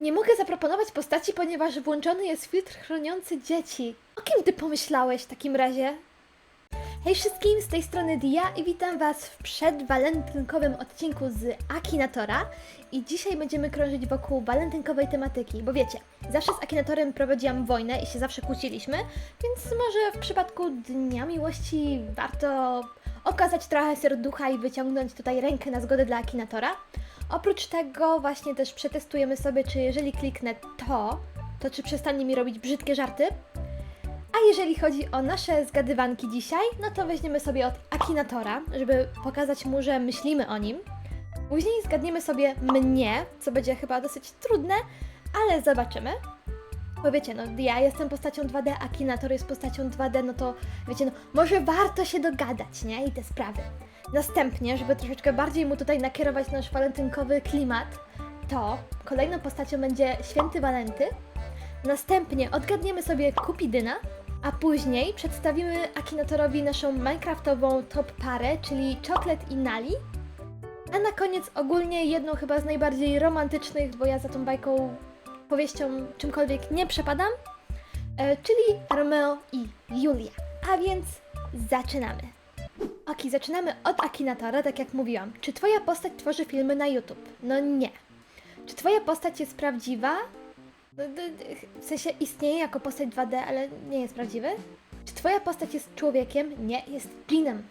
Nie mogę zaproponować postaci, ponieważ włączony jest filtr chroniący dzieci. O kim ty pomyślałeś w takim razie? Hej wszystkim, z tej strony Dia i witam Was w przedwalentynkowym odcinku z Akinatora i dzisiaj będziemy krążyć wokół walentynkowej tematyki, bo wiecie, zawsze z Akinatorem prowadziłam wojnę i się zawsze kłóciliśmy, więc może w przypadku Dnia Miłości warto okazać trochę serducha i wyciągnąć tutaj rękę na zgodę dla Akinatora. Oprócz tego właśnie też przetestujemy sobie, czy jeżeli kliknę to, to czy przestanie mi robić brzydkie żarty, a jeżeli chodzi o nasze zgadywanki dzisiaj, no to weźmiemy sobie od Akinatora, żeby pokazać mu, że myślimy o nim. Później zgadniemy sobie mnie, co będzie chyba dosyć trudne, ale zobaczymy. Bo wiecie, no ja jestem postacią 2D, Akinator jest postacią 2D, no to wiecie, no może warto się dogadać, nie? I te sprawy. Następnie, żeby troszeczkę bardziej mu tutaj nakierować nasz walentynkowy klimat, to kolejną postacią będzie Święty Walenty. Następnie odgadniemy sobie Kupidyna, a później przedstawimy Akinatorowi naszą minecraftową top parę, czyli Chocolate i Nali. A na koniec ogólnie jedną chyba z najbardziej romantycznych, bo ja za tą bajką, powieścią, czymkolwiek nie przepadam, e, czyli Romeo i Julia. A więc zaczynamy. Ok, zaczynamy od Akinatora, tak jak mówiłam. Czy twoja postać tworzy filmy na YouTube? No nie. Czy twoja postać jest prawdziwa? W sensie istnieje jako postać 2D, ale nie jest prawdziwy? Czy twoja postać jest człowiekiem? Nie, jest dżinem.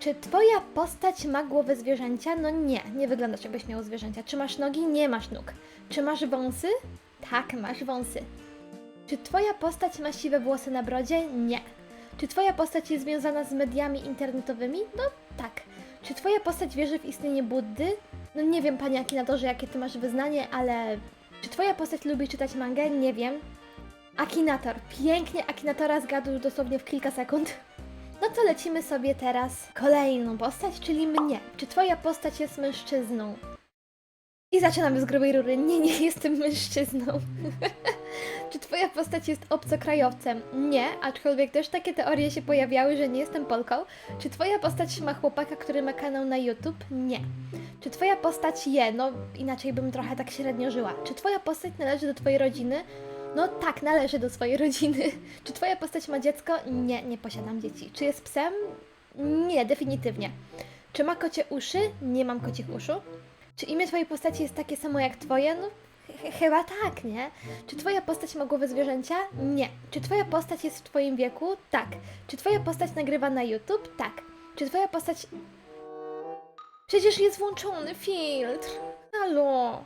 Czy twoja postać ma głowę zwierzęcia? No nie, nie wyglądasz jakbyś miał zwierzęcia. Czy masz nogi? Nie masz nóg. Czy masz wąsy? Tak, masz wąsy. Czy twoja postać ma siwe włosy na brodzie? Nie. Czy twoja postać jest związana z mediami internetowymi? No tak. Czy twoja postać wierzy w istnienie Buddy? No nie wiem, panie Akinatorze, jakie ty masz wyznanie, ale... Czy twoja postać lubi czytać mangę? Nie wiem. Akinator. Pięknie Akinatora zgadł dosłownie w kilka sekund. No to lecimy sobie teraz kolejną postać, czyli mnie. Czy twoja postać jest mężczyzną? I zaczynamy z grubej rury. Nie, nie jestem mężczyzną. Czy twoja postać jest obcokrajowcem? Nie, aczkolwiek też takie teorie się pojawiały, że nie jestem Polką. Czy twoja postać ma chłopaka, który ma kanał na YouTube? Nie. Czy twoja postać je? No inaczej bym trochę tak średnio żyła. Czy twoja postać należy do twojej rodziny? No tak, należy do swojej rodziny. Czy twoja postać ma dziecko? Nie, nie posiadam dzieci. Czy jest psem? Nie, definitywnie. Czy ma kocie uszy? Nie mam kocich uszu. Czy imię twojej postaci jest takie samo jak twoje? No ch- chyba tak, nie? Czy twoja postać ma głowę zwierzęcia? Nie. Czy twoja postać jest w twoim wieku? Tak. Czy twoja postać nagrywa na YouTube? Tak. Czy twoja postać... Przecież jest włączony filtr. Halo.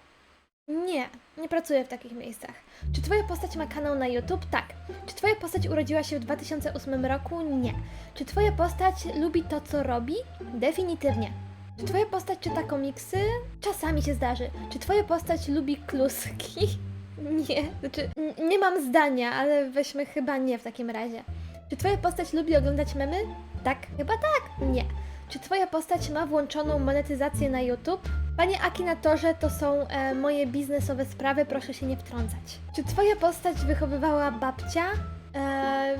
Nie, nie pracuję w takich miejscach. Czy twoja postać ma kanał na YouTube? Tak. Czy twoja postać urodziła się w 2008 roku? Nie. Czy twoja postać lubi to, co robi? Definitywnie. Czy twoja postać czyta komiksy? Czasami się zdarzy. Czy twoja postać lubi kluski? Nie. Znaczy, nie mam zdania, ale weźmy chyba nie w takim razie. Czy twoja postać lubi oglądać memy? Tak. Chyba tak. Nie. Czy twoja postać ma włączoną monetyzację na YouTube? Panie Akinatorze, to są e, moje biznesowe sprawy, proszę się nie wtrącać. Czy twoja postać wychowywała babcia? E,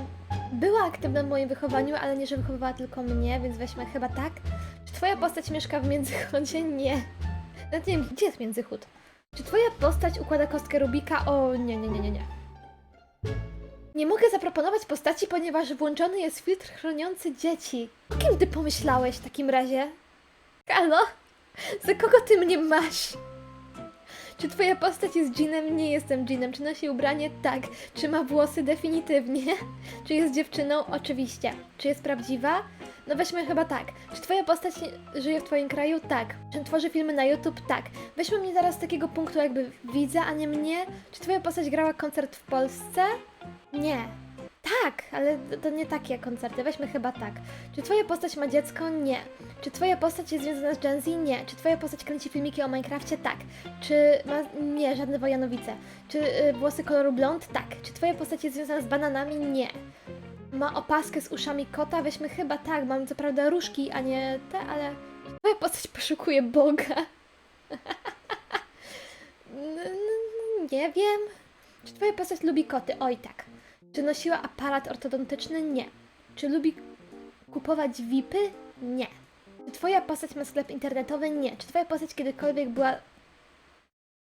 była aktywna w moim wychowaniu, ale nie, że wychowywała tylko mnie, więc weźmy chyba tak. Twoja postać mieszka w Międzychodzie? Nie. Nawet nie wiem, gdzie jest Międzychód. Czy twoja postać układa kostkę Rubika? O, nie, nie, nie, nie, nie. Nie mogę zaproponować postaci, ponieważ włączony jest filtr chroniący dzieci. Kim ty pomyślałeś w takim razie? Halo? Za kogo ty mnie masz? Czy twoja postać jest dżinem? Nie jestem dżinem. Czy nosi ubranie? Tak. Czy ma włosy? Definitywnie. Czy jest dziewczyną? Oczywiście. Czy jest prawdziwa? No weźmy chyba tak. Czy twoja postać żyje w twoim kraju? Tak. Czy tworzy filmy na YouTube? Tak. Weźmy mnie teraz z takiego punktu jakby widza, a nie mnie. Czy twoja postać grała koncert w Polsce? Nie. Ale to- nie takie koncerty. Weźmy chyba tak. Czy twoja postać ma dziecko? Nie. Czy twoja postać jest związana z Gen Z? Nie. Czy twoja postać kręci filmiki o Minecrafcie? Tak. Czy ma... Nie, żadne Wojanowice. Czy y, włosy koloru blond? Tak. Czy twoja postać jest związana z bananami? Nie. Ma opaskę z uszami kota? Weźmy chyba tak. Mam co prawda różki, a nie te, ale... Twoja postać poszukuje Boga? Nie wiem. Czy twoja postać lubi koty? Oj tak. Czy nosiła aparat ortodontyczny? Nie. Czy lubi kupować VIPy? Nie. Czy twoja postać ma sklep internetowy? Nie. Czy twoja postać kiedykolwiek była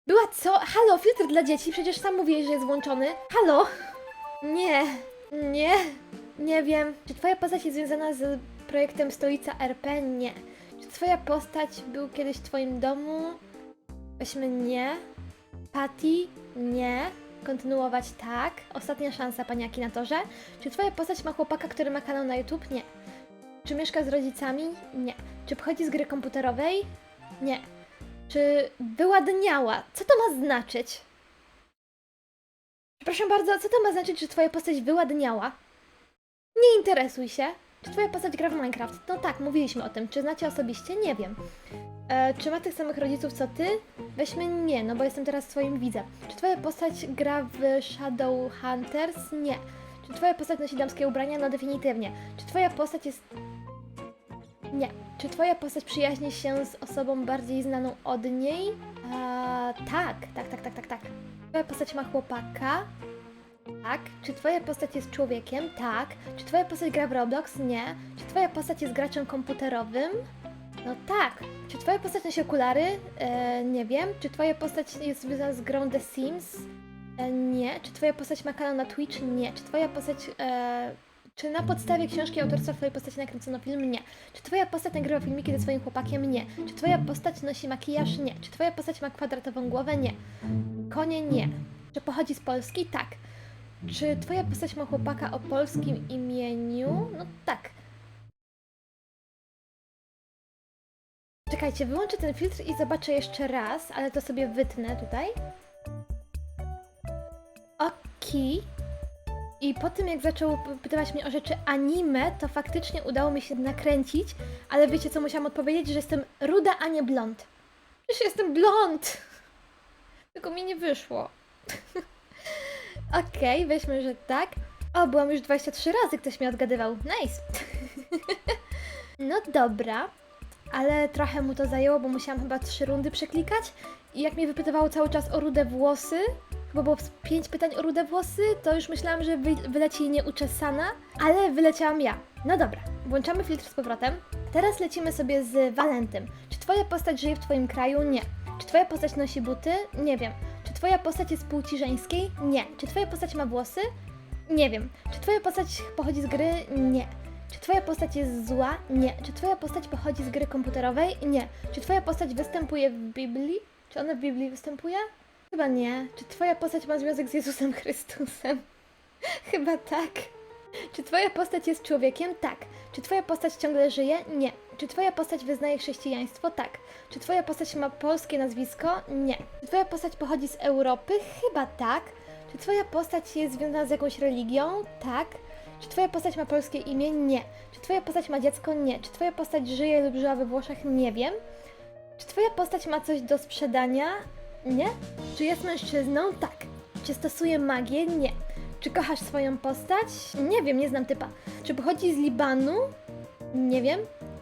Była co? Halo, filtr dla dzieci, przecież sam mówiłeś, że jest włączony. Halo? Nie, nie, nie wiem. Czy twoja postać jest związana z projektem Stolica RP? Nie. Czy twoja postać był kiedyś w twoim domu? Weźmy nie. Patty? Nie. Kontynuować tak. Ostatnia szansa, panie Akinatorze. Czy twoja postać ma chłopaka, który ma kanał na YouTube? Nie. Czy mieszka z rodzicami? Nie. Czy pochodzi z gry komputerowej? Nie. Czy wyładniała? Co to ma znaczyć? Przepraszam bardzo, co to ma znaczyć, że twoja postać wyładniała? Nie interesuj się. Czy twoja postać gra w Minecraft? No tak, mówiliśmy o tym. Czy znacie osobiście? Nie wiem. E, czy ma tych samych rodziców co ty? Weźmy nie, no bo jestem teraz twoim widzem. Czy twoja postać gra w Shadow Hunters? Nie. Czy twoja postać nosi damskie ubrania? No definitywnie. Czy twoja postać jest... Nie. Czy twoja postać przyjaźni się z osobą bardziej znaną od niej? Eee, tak, tak, tak, tak, tak, tak. Twoja postać ma chłopaka? Tak. Czy twoja postać jest człowiekiem? Tak. Czy twoja postać gra w Roblox? Nie. Czy twoja postać jest graczem komputerowym? No tak. Czy twoja postać nosi okulary? E, nie wiem. Czy twoja postać jest związana z grą The Sims? E, nie. Czy twoja postać ma kanał na Twitch? Nie. Czy twoja postać... E, czy na podstawie książki autorstwa twojej postaci nakręcono film? Nie. Czy twoja postać nagrywa filmiki ze swoim chłopakiem? Nie. Czy twoja postać nosi makijaż? Nie. Czy twoja postać ma kwadratową głowę? Nie. Konie? Nie. Czy pochodzi z Polski? Tak. Czy twoja postać ma chłopaka o polskim imieniu? No tak. Czekajcie, wyłączę ten filtr i zobaczę jeszcze raz, ale to sobie wytnę tutaj. Oki. I po tym, jak zaczął p- pytywać mnie o rzeczy anime, to faktycznie udało mi się nakręcić, ale wiecie, co musiałam odpowiedzieć? Że jestem ruda, a nie blond. Przecież jestem blond! Tylko mi nie wyszło. Okej, weźmy, że tak. O, byłam już 23 razy, ktoś mnie odgadywał. Nice. no dobra, ale trochę mu to zajęło, bo musiałam chyba trzy rundy przeklikać. I jak mnie wypytywało cały czas o rude włosy, chyba było pięć pytań o rude włosy, to już myślałam, że wy, wyleci nieuczesana, ale wyleciałam ja. No dobra, włączamy filtr z powrotem. Teraz lecimy sobie z Walentym. Czy twoja postać żyje w twoim kraju? Nie. Czy twoja postać nosi buty? Nie wiem. Twoja postać jest płci żeńskiej? Nie. Czy twoja postać ma włosy? Nie wiem. Czy twoja postać pochodzi z gry? Nie. Czy twoja postać jest zła? Nie. Czy twoja postać pochodzi z gry komputerowej? Nie. Czy twoja postać występuje w Biblii? Czy ona w Biblii występuje? Chyba nie. Czy twoja postać ma związek z Jezusem Chrystusem? Chyba tak. Czy twoja postać jest człowiekiem? Tak. Czy twoja postać ciągle żyje? Nie. Czy twoja postać wyznaje chrześcijaństwo? Tak. Czy twoja postać ma polskie nazwisko? Nie. Czy twoja postać pochodzi z Europy? Chyba tak. Czy twoja postać jest związana z jakąś religią? Tak. Czy twoja postać ma polskie imię? Nie. Czy twoja postać ma dziecko? Nie. Czy twoja postać żyje lub żyła we Włoszech? Nie wiem. Czy twoja postać ma coś do sprzedania? Nie. Czy jest mężczyzną? Tak. Czy stosuje magię? Nie. Czy kochasz swoją postać? Nie wiem, nie znam typa. Czy pochodzi z Libanu? Nie wiem.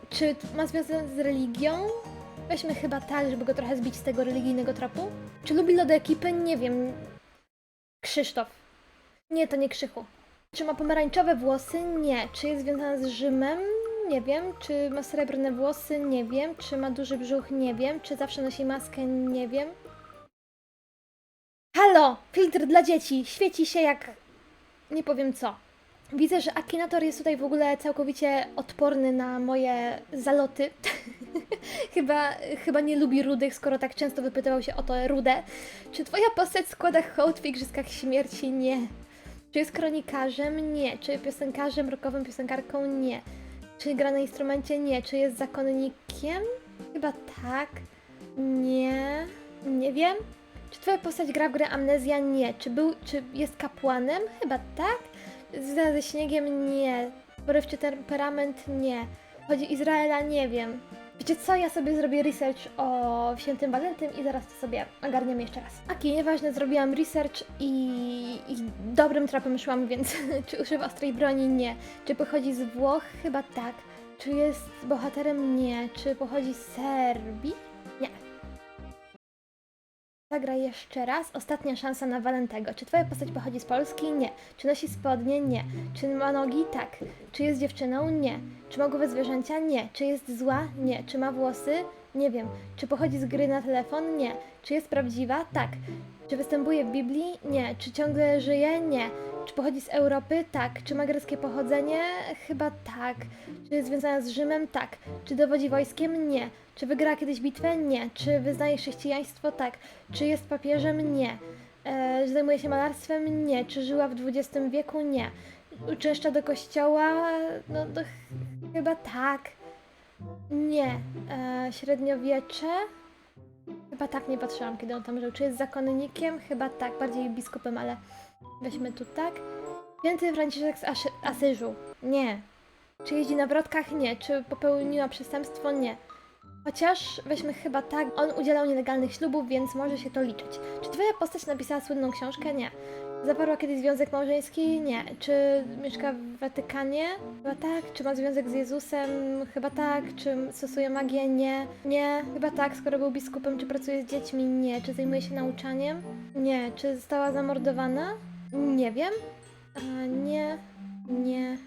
Czy ma związek z religią? Weźmy chyba tak, żeby go trochę zbić z tego religijnego tropu. Czy lubi lody ekipy? Nie wiem. Krzysztof. Nie, to nie Krzychu. Czy ma pomarańczowe włosy? Nie. Czy jest związana z Rzymem? Nie wiem. Czy ma srebrne włosy? Nie wiem. Czy ma duży brzuch? Nie wiem. Czy zawsze nosi maskę? Nie wiem. Halo! Filtr dla dzieci! Świeci się jak... nie powiem co. Widzę, że Akinator jest tutaj w ogóle całkowicie odporny na moje zaloty. chyba, chyba nie lubi rudych, skoro tak często wypytywał się o to rudę. Czy twoja postać składa hołd w Igrzyskach Śmierci? Nie. Czy jest kronikarzem? Nie. Czy piosenkarzem, rockowym piosenkarką? Nie. Czy gra na instrumencie? Nie. Czy jest zakonnikiem? Chyba tak. Nie. Nie wiem. Czy twoja postać gra w grę Amnezja? Nie. Czy był, czy jest kapłanem? Chyba tak. Związana ze śniegiem? Nie. Porywczy temperament? Nie. Chodzi Izraela? Nie wiem. Wiecie co? Ja sobie zrobię research o świętym Walentym i zaraz to sobie ogarniam jeszcze raz. Okej, nieważne, zrobiłam research i, i dobrym tropem szłam, więc czy używa ostrej broni? Nie. Czy pochodzi z Włoch? Chyba tak. Czy jest bohaterem? Nie. Czy pochodzi z Serbii? Nie. Zagraj jeszcze raz. Ostatnia szansa na Walentego. Czy twoja postać pochodzi z Polski? Nie. Czy nosi spodnie? Nie. Czy ma nogi? Tak. Czy jest dziewczyną? Nie. Czy ma głowę zwierzęcia? Nie. Czy jest zła? Nie. Czy ma włosy? Nie wiem. Czy pochodzi z gry na telefon? Nie. Czy jest prawdziwa? Tak. Czy występuje w Biblii? Nie. Czy ciągle żyje? Nie. Czy pochodzi z Europy? Tak. Czy ma greckie pochodzenie? Chyba tak. Czy jest związana z Rzymem? Tak. Czy dowodzi wojskiem? Nie. Czy wygrała kiedyś bitwę? Nie. Czy wyznaje chrześcijaństwo? Tak. Czy jest papieżem? Nie. E, czy zajmuje się malarstwem? Nie. Czy żyła w XX wieku? Nie. Uczęszcza do kościoła? No to ch- chyba tak. Nie. E, średniowiecze? Chyba tak nie patrzyłam, kiedy on tam żył. Czy jest zakonnikiem? Chyba tak, bardziej biskupem, ale weźmy tu tak. Święty Franciszek z Aszy- Asyżu? Nie. Czy jeździ na wrotkach? Nie. Czy popełniła przestępstwo? Nie. Chociaż weźmy chyba tak, on udzielał nielegalnych ślubów, więc może się to liczyć. Czy twoja postać napisała słynną książkę? Nie. Zawarła kiedyś związek małżeński? Nie. Czy mieszka w Watykanie? Chyba tak. Czy ma związek z Jezusem? Chyba tak. Czy stosuje magię? Nie. Nie. Chyba tak. Skoro był biskupem, czy pracuje z dziećmi? Nie. Czy zajmuje się nauczaniem? Nie. Czy została zamordowana? Nie wiem. A, nie. Nie.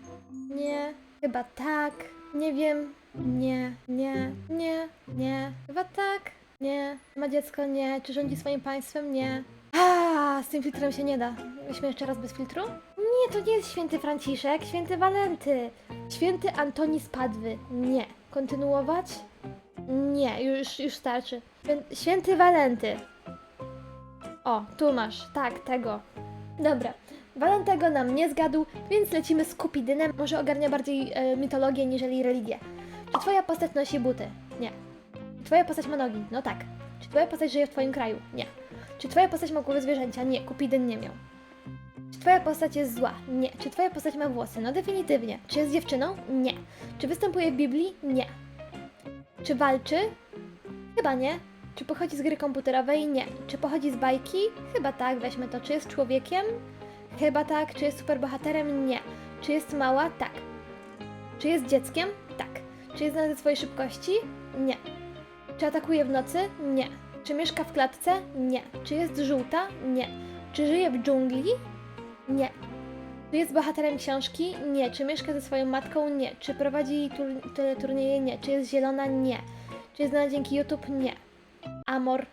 Nie. Chyba tak. Nie wiem. Nie. Nie. Nie. Nie. Chyba tak. Nie. Ma dziecko? Nie. Czy rządzi swoim państwem? Nie. A, z tym filtrem się nie da. Weźmy jeszcze raz bez filtru? Nie, to nie jest święty Franciszek, święty Walenty. Święty Antoni z Padwy. Nie. Kontynuować? Nie, już, już starczy. Świę- Święty Walenty. O, tu masz. Tak, tego. Dobra. Walentego nam nie zgadł, więc lecimy z Kupidynem. Może ogarnia bardziej e, mitologię niżeli religię. Czy twoja postać nosi buty? Nie. Czy twoja postać ma nogi? No tak. Czy twoja postać żyje w twoim kraju? Nie. Czy twoja postać ma głowę zwierzęcia? Nie, Kupidyn nie miał. Czy twoja postać jest zła? Nie. Czy twoja postać ma włosy? No definitywnie. Czy jest dziewczyną? Nie. Czy występuje w Biblii? Nie. Czy walczy? Chyba nie. Czy pochodzi z gry komputerowej? Nie. Czy pochodzi z bajki? Chyba tak, weźmy to. Czy jest człowiekiem? Chyba tak. Czy jest superbohaterem? Nie. Czy jest mała? Tak. Czy jest dzieckiem? Tak. Czy jest znana ze swojej szybkości? Nie. Czy atakuje w nocy? Nie. Czy mieszka w klatce? Nie. Czy jest żółta? Nie. Czy żyje w dżungli? Nie. Czy jest bohaterem książki? Nie. Czy mieszka ze swoją matką? Nie. Czy prowadzi tur- teleturnieje? Nie. Czy jest zielona? Nie. Czy jest znana dzięki YouTube? Nie. Amor.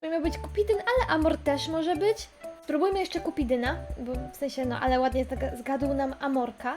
To miał być Kupidyn, ale Amor też może być. Spróbujmy jeszcze Kupidyna, bo w sensie, no, ale ładnie zga- zgadł nam Amorka.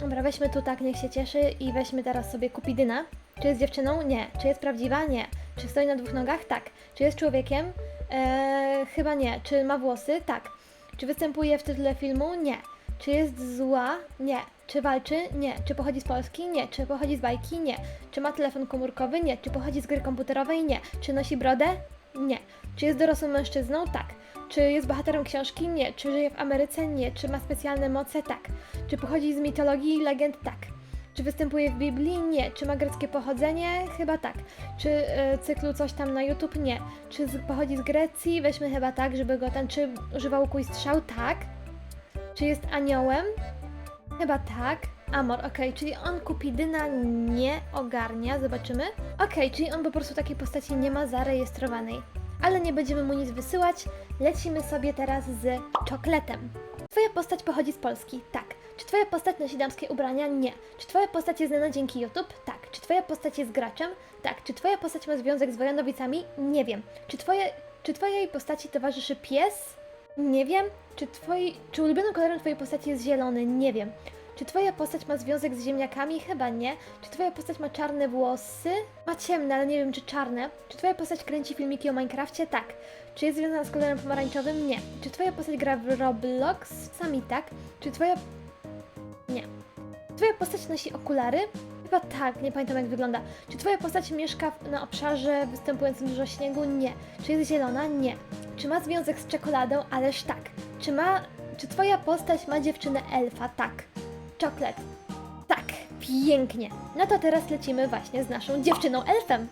Dobra, weźmy tu tak, niech się cieszy i weźmy teraz sobie Kupidyna. Czy jest dziewczyną? Nie. Czy jest prawdziwa? Nie. Czy stoi na dwóch nogach? Tak. Czy jest człowiekiem? Eee, chyba nie. Czy ma włosy? Tak. Czy występuje w tytule filmu? Nie. Czy jest zła? Nie. Czy walczy? Nie. Czy pochodzi z Polski? Nie. Czy pochodzi z bajki? Nie. Czy ma telefon komórkowy? Nie. Czy pochodzi z gry komputerowej? Nie. Czy nosi brodę? Nie. Czy jest dorosłym mężczyzną? Tak. Czy jest bohaterem książki? Nie. Czy żyje w Ameryce? Nie. Czy ma specjalne moce? Tak. Czy pochodzi z mitologii i legend? Tak. Czy występuje w Biblii? Nie. Czy ma greckie pochodzenie? Chyba tak. Czy e, cyklu coś tam na YouTube? Nie. Czy z, pochodzi z Grecji? Weźmy chyba tak, żeby go ten. Czy używał kół i strzał? Tak. Czy jest aniołem? Chyba tak. Amor, okej, czyli on Kupidyna nie ogarnia, zobaczymy. Okej, czyli on po prostu takiej postaci nie ma zarejestrowanej. Ale nie będziemy mu nic wysyłać, lecimy sobie teraz z czokletem. Twoja postać pochodzi z Polski? Tak. Czy twoja postać nosi damskie ubrania? Nie. Czy twoja postać jest znana dzięki YouTube? Tak. Czy twoja postać jest graczem? Tak. Czy twoja postać ma związek z Wojanowicami? Nie wiem. Czy, twoje, czy twojej postaci towarzyszy pies? Nie wiem. Czy, twoi, czy ulubionym kolorem twojej postaci jest zielony? Nie wiem. Czy twoja postać ma związek z ziemniakami? Chyba nie. Czy twoja postać ma czarne włosy? Ma ciemne, ale nie wiem czy czarne. Czy twoja postać kręci filmiki o Minecrafcie? Tak. Czy jest związana z kolorem pomarańczowym? Nie. Czy twoja postać gra w Roblox? Sami tak. Czy twoja... Nie. Twoja postać nosi okulary? Chyba tak, nie pamiętam jak wygląda. Czy twoja postać mieszka na obszarze występującym dużo śniegu? Nie. Czy jest zielona? Nie. Czy ma związek z czekoladą? Ależ tak. Czy ma... Czy twoja postać ma dziewczynę elfa? Tak. Czoklet. Tak, pięknie. No to teraz lecimy właśnie z naszą dziewczyną elfem.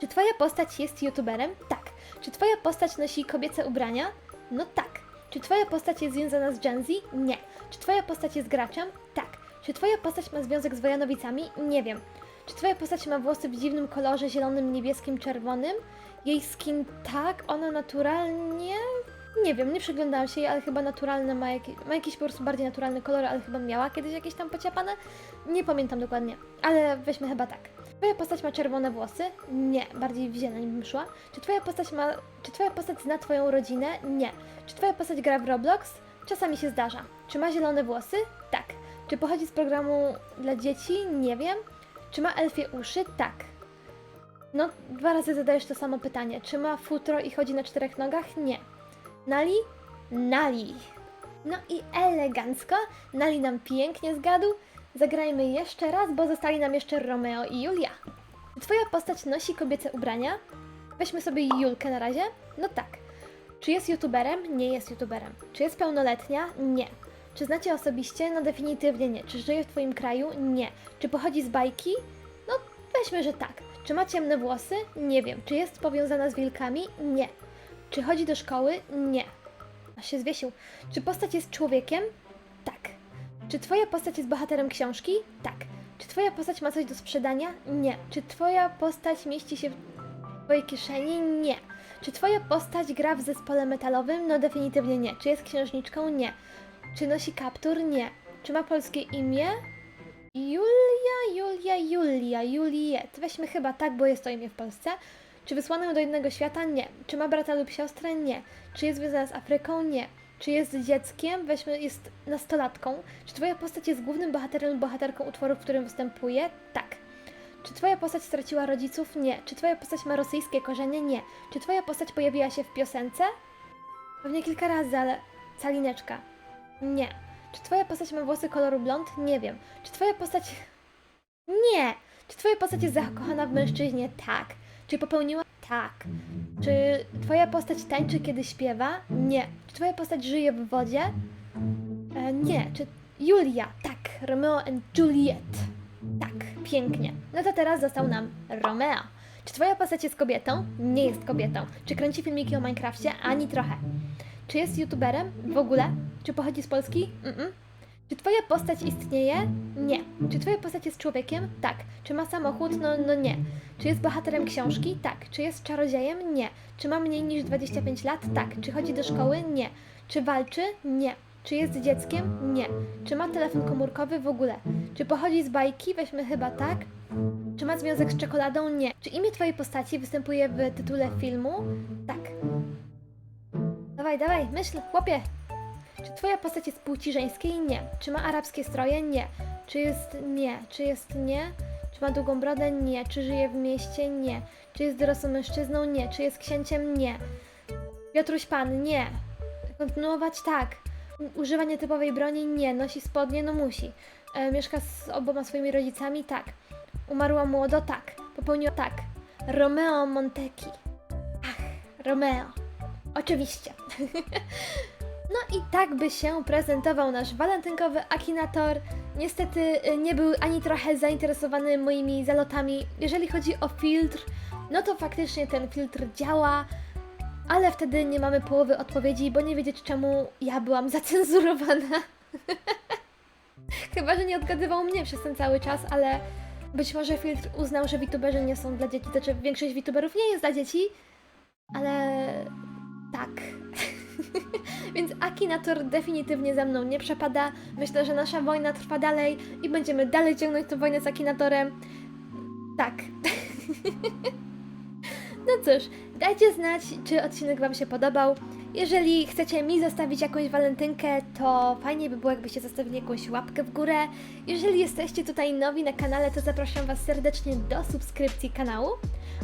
Czy twoja postać jest youtuberem? Tak. Czy twoja postać nosi kobiece ubrania? No tak. Czy twoja postać jest związana z Gen Z? Nie. Czy twoja postać jest graczem? Tak. Czy twoja postać ma związek z Wojanowicami? Nie wiem. Czy twoja postać ma włosy w dziwnym kolorze zielonym, niebieskim, czerwonym? Jej skin tak, ona naturalnie... Nie wiem, nie przyglądałam się jej, ale chyba naturalne ma, jakie, ma jakiś po prostu bardziej naturalny kolor, ale chyba miała kiedyś jakieś tam pociapane. Nie pamiętam dokładnie, ale weźmy chyba tak. Twoja postać ma czerwone włosy? Nie, bardziej w zieleń bym szła. Czy twoja postać ma... Czy twoja postać zna twoją rodzinę? Nie. Czy twoja postać gra w Roblox? Czasami się zdarza. Czy ma zielone włosy? Tak. Czy pochodzi z programu dla dzieci? Nie wiem. Czy ma elfie uszy? Tak. No, dwa razy zadajesz to samo pytanie. Czy ma futro i chodzi na czterech nogach? Nie. Nali? Nali. No i elegancko. Nali nam pięknie zgadł. Zagrajmy jeszcze raz, bo zostali nam jeszcze Romeo i Julia. Czy twoja postać nosi kobiece ubrania? Weźmy sobie Julkę na razie. No tak. Czy jest youtuberem? Nie jest youtuberem. Czy jest pełnoletnia? Nie. Czy znacie osobiście? No definitywnie nie. Czy żyje w twoim kraju? Nie. Czy pochodzi z bajki? No weźmy, że tak. Czy ma ciemne włosy? Nie wiem. Czy jest powiązana z wilkami? Nie. Czy chodzi do szkoły? Nie. Aż się zwiesił. Czy postać jest człowiekiem? Tak. Czy twoja postać jest bohaterem książki? Tak. Czy twoja postać ma coś do sprzedania? Nie. Czy twoja postać mieści się w twojej kieszeni? Nie. Czy twoja postać gra w zespole metalowym? No definitywnie nie. Czy jest księżniczką? Nie. Czy nosi kaptur? Nie. Czy ma polskie imię? Julia, Julia, Julia, Juliet. Weźmy chyba tak, bo jest to imię w Polsce. Czy wysłano do innego świata? Nie. Czy ma brata lub siostrę? Nie. Czy jest związana z Afryką? Nie. Czy jest dzieckiem? Weźmy, jest nastolatką. Czy twoja postać jest głównym bohaterem lub bohaterką utworu, w którym występuje? Tak. Czy twoja postać straciła rodziców? Nie. Czy twoja postać ma rosyjskie korzenie? Nie. Czy twoja postać pojawiła się w piosence? Pewnie kilka razy, ale calineczka. Nie. Czy twoja postać ma włosy koloru blond? Nie wiem. Czy twoja postać... Nie. Czy twoja postać jest zakochana w mężczyźnie? Tak. Czy popełniła? Tak. Czy twoja postać tańczy, kiedy śpiewa? Nie. Czy twoja postać żyje w wodzie? E, nie. Czy Julia? Tak. Romeo and Juliet. Tak. Pięknie. No to teraz został nam Romeo. Czy twoja postać jest kobietą? Nie jest kobietą. Czy kręci filmiki o Minecrafcie? Ani trochę. Czy jest youtuberem? W ogóle? Czy pochodzi z Polski? Mm-mm. Czy twoja postać istnieje? Nie. Czy twoja postać jest człowiekiem? Tak. Czy ma samochód? No, no nie. Czy jest bohaterem książki? Tak. Czy jest czarodziejem? Nie. Czy ma mniej niż 25 lat? Tak. Czy chodzi do szkoły? Nie. Czy walczy? Nie. Czy jest dzieckiem? Nie. Czy ma telefon komórkowy? W ogóle. Czy pochodzi z bajki? Weźmy chyba tak. Czy ma związek z czekoladą? Nie. Czy imię twojej postaci występuje w tytule filmu? Tak. Dawaj, dawaj, myśl, chłopie. Czy twoja postać jest płci żeńskiej? Nie. Czy ma arabskie stroje? Nie. Czy jest nie? Czy jest nie? Czy ma długą brodę? Nie. Czy żyje w mieście? Nie. Czy jest dorosłym mężczyzną? Nie. Czy jest księciem? Nie. Piotruś Pan? Nie. Kontynuować? Tak. Używa nietypowej broni? Nie. Nosi spodnie? No musi. E, mieszka z oboma swoimi rodzicami? Tak. Umarła młodo? Tak. Popełniła? Tak. Romeo Monteki. Ach, Romeo. Oczywiście. No i tak by się prezentował nasz walentynkowy Akinator. Niestety y, nie był ani trochę zainteresowany moimi zalotami. Jeżeli chodzi o filtr, no to faktycznie ten filtr działa, ale wtedy nie mamy połowy odpowiedzi, bo nie wiedzieć czemu ja byłam zacenzurowana. Chyba, że nie odgadywał mnie przez ten cały czas, ale być może filtr uznał, że VTuberzy nie są dla dzieci. Znaczy, większość VTuberów nie jest dla dzieci, ale tak. Więc Akinator definitywnie za mną nie przepada. Myślę, że nasza wojna trwa dalej i będziemy dalej ciągnąć tę wojnę z Akinatorem. Tak. No cóż, dajcie znać, czy odcinek Wam się podobał. Jeżeli chcecie mi zostawić jakąś walentynkę, to fajnie by było, jakbyście zostawili jakąś łapkę w górę. Jeżeli jesteście tutaj nowi na kanale, to zapraszam Was serdecznie do subskrypcji kanału.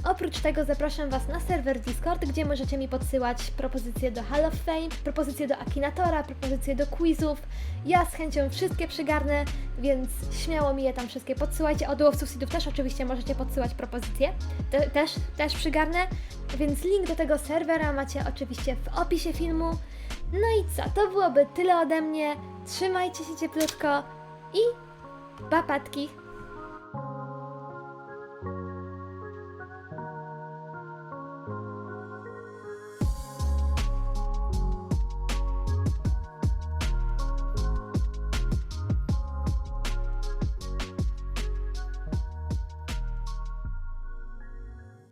Oprócz tego zapraszam Was na serwer Discord, gdzie możecie mi podsyłać propozycje do Hall of Fame, propozycje do Akinatora, propozycje do quizów. Ja z chęcią wszystkie przygarnę, więc śmiało mi je tam wszystkie podsyłajcie. Od łowców seedów też oczywiście możecie podsyłać propozycje, Te, też, też przygarnę, więc link do tego serwera macie oczywiście w opisie filmu. No i co, to byłoby tyle ode mnie. Trzymajcie się cieplutko i papatki!